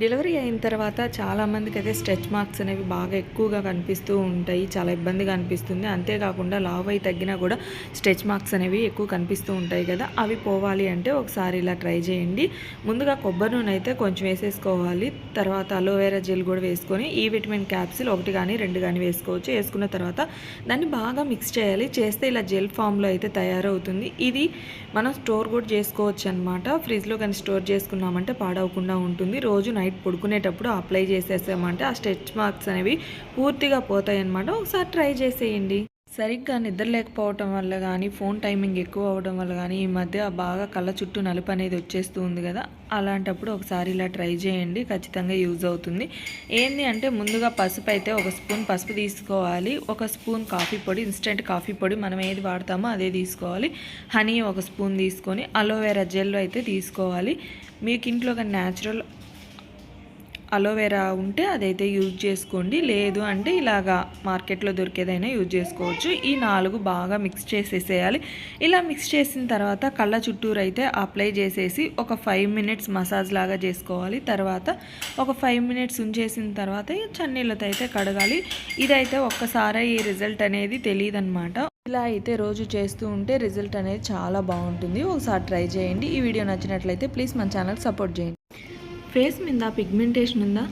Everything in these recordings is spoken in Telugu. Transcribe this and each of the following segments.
డెలివరీ అయిన తర్వాత చాలామందికి అయితే స్ట్రెచ్ మార్క్స్ అనేవి బాగా ఎక్కువగా కనిపిస్తూ ఉంటాయి. చాలా ఇబ్బందిగా అనిపిస్తుంది. అంతేకాకుండా లావ్ అయి తగ్గినా కూడా స్ట్రెచ్ మార్క్స్ అనేవి ఎక్కువ కనిపిస్తూ ఉంటాయి కదా. అవి పోవాలి అంటే ఒకసారి ఇలా ట్రై చేయండి. ముందుగా కొబ్బరి నూనె అయితే కొంచెం వేసేసుకోవాలి. తర్వాత అలోవెరా జెల్ కూడా వేసుకొని ఈ విటమిన్ క్యాప్సిల్ ఒకటి కానీ రెండు కానీ వేసుకోవచ్చు. వేసుకున్న తర్వాత దాన్ని బాగా మిక్స్ చేయాలి. చేస్తే ఇలా జెల్ ఫామ్లో అయితే తయారవుతుంది. ఇది మనం స్టోర్ కూడా చేసుకోవచ్చు అనమాట ఫ్రిడ్జ్లో కానీ స్టోర్ చేసుకున్నామంటే పాడవకుండా ఉంటుంది. రోజు నైట్ పడుకునేటప్పుడు అప్లై చేసేసామంటే ఆ స్టెచ్ మార్క్స్ అనేవి పూర్తిగా పోతాయి అనమాట ఒకసారి ట్రై చేసేయండి. సరిగ్గా నిద్ర లేకపోవటం వల్ల కానీ ఫోన్ టైమింగ్ ఎక్కువ అవడం వల్ల కానీ ఈ మధ్య బాగా కళ్ళ చుట్టూ నలుపు అనేది వచ్చేస్తూ ఉంది కదా. అలాంటప్పుడు ఒకసారి ఇలా ట్రై చేయండి. ఖచ్చితంగా యూజ్ అవుతుంది. ఏంది అంటే ముందుగా పసుపు అయితే ఒక స్పూన్ పసుపు తీసుకోవాలి. ఒక స్పూన్ కాఫీ పొడి ఇన్స్టెంట్ కాఫీ పొడి మనం ఏది వాడతామో అదే తీసుకోవాలి. హనీ ఒక స్పూన్ తీసుకొని అలోవెరా జెల్ అయితే తీసుకోవాలి. మీకు ఇంట్లో కానీ న్యాచురల్ అలోవెరా ఉంటే అదైతే యూజ్ చేసుకోండి. లేదు అంటే ఇలాగా మార్కెట్లో దొరికేదైనా యూజ్ చేసుకోవచ్చు. ఈ నాలుగు బాగా మిక్స్ చేసేసేయాలి. ఇలా మిక్స్ చేసిన తర్వాత కళ్ళ చుట్టూరు అయితే అప్లై చేసేసి ఒక ఫైవ్ మినిట్స్ మసాజ్ లాగా చేసుకోవాలి. తర్వాత ఒక ఫైవ్ మినిట్స్ ఉంచేసిన తర్వాత చన్నీళ్ళతో అయితే కడగాలి. ఇదైతే ఒక్కసారి ఈ రిజల్ట్ అనేది తెలియదు అనమాట ఇలా అయితే రోజు చేస్తూ ఉంటే రిజల్ట్ అనేది చాలా బాగుంటుంది. ఒకసారి ట్రై చేయండి. ఈ వీడియో నచ్చినట్లయితే ప్లీజ్ మన ఛానల్ సపోర్ట్ చేయండి. ఫేస్ మీద పిగ్మెంటేషన్ ఉందా?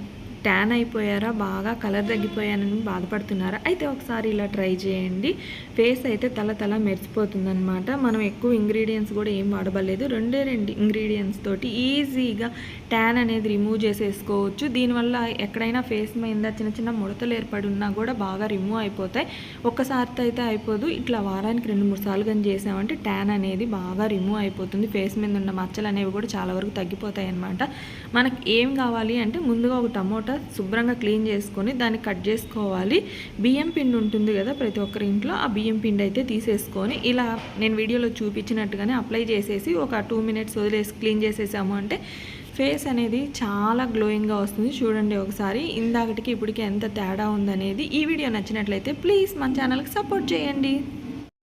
ట్యాన్ అయిపోయారా బాగా కలర్ తగ్గిపోయానని బాధపడుతున్నారా? అయితే ఒకసారి ఇలా ట్రై చేయండి. ఫేస్ అయితే తల తల మెరిసిపోతుందనమాట మనం ఎక్కువ ఇంగ్రీడియంట్స్ కూడా ఏం వాడబడలేదు. రెండే రెండు ఇంగ్రీడియంట్స్ తోటి ఈజీగా ట్యాన్ అనేది రిమూవ్ చేసేసుకోవచ్చు. దీనివల్ల ఎక్కడైనా ఫేస్ మీద చిన్న చిన్న ముడతలు ఏర్పడి ఉన్నా కూడా బాగా రిమూవ్ అయిపోతాయి. ఒక్కసారితో అయితే అయిపోదు. ఇట్లా వారానికి రెండు మూడు సార్లు కానీ చేసామంటే ట్యాన్ అనేది బాగా రిమూవ్ అయిపోతుంది. ఫేస్ మీద ఉన్న మచ్చలు అనేవి కూడా చాలా వరకు తగ్గిపోతాయి అనమాట మనకి ఏం కావాలి అంటే ముందుగా ఒక టమోటా శుభ్రంగా క్లీన్ చేసుకొని దాన్ని కట్ చేసుకోవాలి. బియ్యం పిండి ఉంటుంది కదా ప్రతి ఒక్కరి ఇంట్లో ఆ బియ్యం పిండి అయితే తీసేసుకొని ఇలా నేను వీడియోలో చూపించినట్టుగానే అప్లై చేసేసి ఒక టూ మినిట్స్ వదిలేసి క్లీన్ చేసేసాము అంటే ఫేస్ అనేది చాలా గ్లోయింగ్గా వస్తుంది. చూడండి ఒకసారి ఇందాకటికి ఇప్పటికి ఎంత తేడా ఉందనేది. ఈ వీడియో నచ్చినట్లయితే ప్లీజ్ మన ఛానల్కి సపోర్ట్ చేయండి.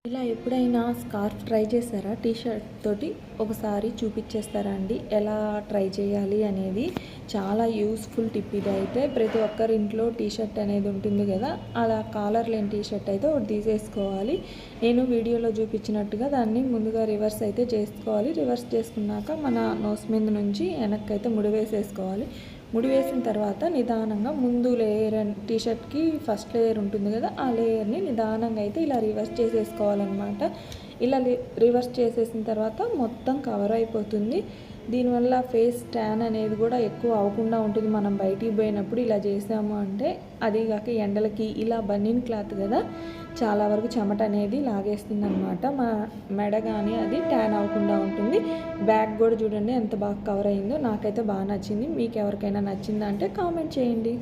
ఇలా ఎప్పుడైనా స్కార్ఫ్ ట్రై చేశారా? టీ షర్ట్ తోటి ఒకసారి చూపించేస్తారా అండి? ఎలా ట్రై చేయాలి అనేది చాలా యూస్ఫుల్ టిప్ ఇది. అయితే ప్రతి ఒక్కరి ఇంట్లో టీ షర్ట్ అనేది ఉంటుంది కదా అలా కాలర్ లేని టీ షర్ట్ అయితే ఒకటి తీసేసుకోవాలి. నేను వీడియోలో చూపించినట్టుగా దాన్ని ముందుగా రివర్స్ అయితే చేసుకోవాలి. రివర్స్ చేసుకున్నాక మన నోస్ మీద నుంచి వెనక్కి అయితే ముడి వేసేసుకోవాలి. ముడి వేసిన తర్వాత నిదానంగా ముందు లేయర్ టీ షర్ట్కి ఫస్ట్ లేయర్ ఉంటుంది కదా ఆ లేయర్ని నిదానంగా అయితే ఇలా రివర్స్ చేసేసుకోవాలన్నమాట. ఇలా రివర్స్ చేసేసిన తర్వాత మొత్తం కవర్ అయిపోతుంది. దీనివల్ల ఫేస్ ట్యాన్ అనేది కూడా ఎక్కువ అవ్వకుండా ఉంటుంది. మనం బయటికి పోయినప్పుడు ఇలా చేసాము అంటే అది కాక ఎండలకి ఇలా బన్నీన్ క్లాత్ కదా చాలా వరకు చెమట అనేది లాగేస్తుంది అనమాట మా మెడ కానీ అది ట్యాన్ అవ్వకుండా ఉంటుంది. బ్యాగ్ కూడా చూడండి ఎంత బాగా కవర్ అయిందో. నాకైతే బాగా నచ్చింది. మీకు ఎవరికైనా నచ్చిందా అంటే కామెంట్ చేయండి.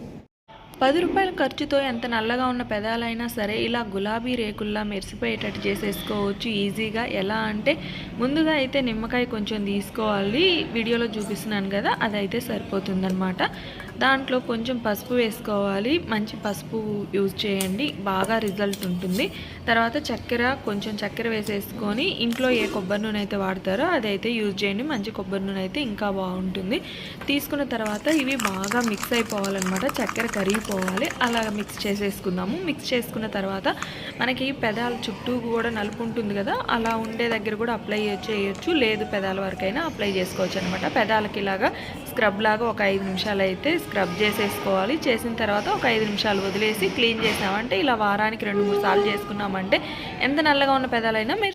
పది రూపాయల ఖర్చుతో ఎంత నల్లగా ఉన్న పెదాలైనా సరే ఇలా గులాబీ రేకుల్లా మెరిసిపోయేటట్టు చేసేసుకోవచ్చు ఈజీగా. ఎలా అంటే ముందుగా అయితే నిమ్మకాయ కొంచెం తీసుకోవాలి. వీడియోలో చూపిస్తున్నాను కదా అదైతే సరిపోతుందనమాట దాంట్లో కొంచెం పసుపు వేసుకోవాలి. మంచి పసుపు యూజ్ చేయండి. బాగా రిజల్ట్ ఉంటుంది. తర్వాత చక్కెర కొంచెం చక్కెర వేసేసుకొని ఇంట్లో ఏ కొబ్బరి నూనె అయితే వాడతారో అదైతే యూజ్ చేయండి. మంచి కొబ్బరి నూనె అయితే ఇంకా బాగుంటుంది. తీసుకున్న తర్వాత ఇవి బాగా మిక్స్ అయిపోవాలన్నమాట. చక్కెర కరిగిపోవాలి. అలా మిక్స్ చేసేసుకుందాము. మిక్స్ చేసుకున్న తర్వాత మనకి పెదాల చుట్టూ కూడా నలుపు ఉంటుంది కదా అలా ఉండే దగ్గర కూడా అప్లై చేయొచ్చు. లేదు పెదాల వరకైనా అప్లై చేసుకోవచ్చు అనమాట పెదాలకి ఇలాగా స్క్రబ్ లాగా ఒక ఐదు నిమిషాలు అయితే స్క్రబ్ చేసేసుకోవాలి. చేసిన తర్వాత ఒక ఐదు నిమిషాలు వదిలేసి క్లీన్ చేసామంటే ఇలా వారానికి రెండు మూడు సార్లు చేసుకున్నామంటే ఎంత నల్లగా ఉన్న పెదాలైనా మీరు